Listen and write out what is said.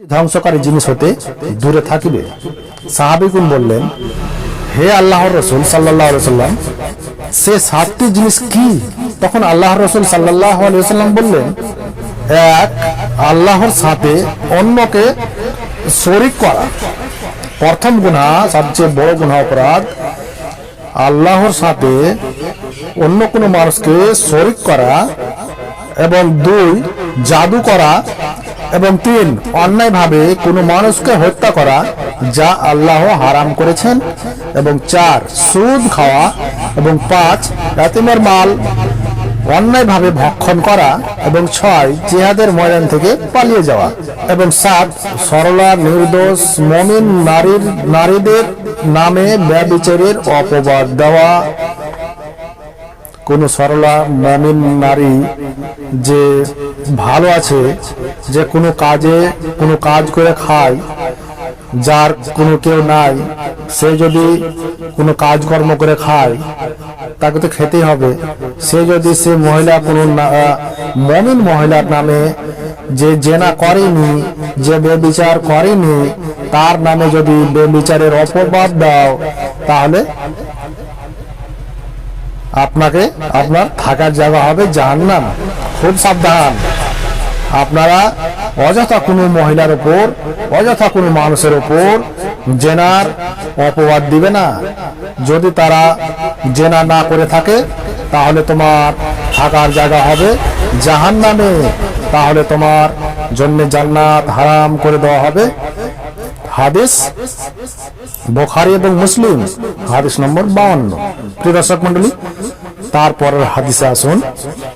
ধ্বংসকারী জিনিস হতে দূরে থাকিবে। সাহাবিকুন বললেন, হে আল্লাহর রসুল সাল্লাহ সাল্লাম সে সাতটি জিনিস কি? তখন আল্লাহর রসুল সাল্লাহ সাল্লাম বললেন, এক, আল্লাহর সাথে অন্যকে শরিক করা। প্রথম গুণা, সবচেয়ে বড় গুণা অপরাধ, আল্লাহর সাথে অন্য কোনো মানুষকে শরিক করা এবং দুই, জাদু করা এবং তিন, অন্যায়ভাবে কোনো মানুষকে হত্যা করা যা আল্লাহ হারাম করেছেন। এবং চার, সুদ খাওয়া। এবং পাঁচ, এতিমের মাল অন্যায়ভাবে ভক্ষণ করা। এবং ছয়, জিহাদের ময়দান থেকে পালিয়ে যাওয়া। এবং সাত, সরলা, নির্দোষ, মমিন নারীর, নারীদের নামে ব্যবিচারের অপবাদ দেওয়া। কোন সরলা মমিন নারী যে ভালো আছে, যে কোনো কাজে, কোনো কাজ করে খায়, যার কোনো কেউ নাই, সে যদি কোনো কাজকর্ম করে খায়, তাকে তো খেতেই হবে। সে যদি সে মহিলা কোনো মমিন মহিলার নামে যে জেনা করেনি, যে বেবিচার করেনি, তার নামে যদি বেবিচারের অপবাদ দাও, তাহলে আপনাকে আপনার থাকার জায়গা হবে জাহান্নাম। খুব সাবধান। আপনারা অযথা কোনো মহিলার উপর, অযথা কোনো মানুষের উপর জেনার অপবাদ দিবে না। যদি তারা জেনা না করে থাকে, তাহলে তোমার থাকার জায়গা হবে জাহান্নামে। তাহলে তোমার জন্য জান্নাত হারাম করে দেওয়া হবে। হাদিস বোখারি এবং মুসলিম হাদিস নম্বর বাউন্ন। প্রিয় দর্শক মন্ডলী তারপরের হাদিসে আসুন।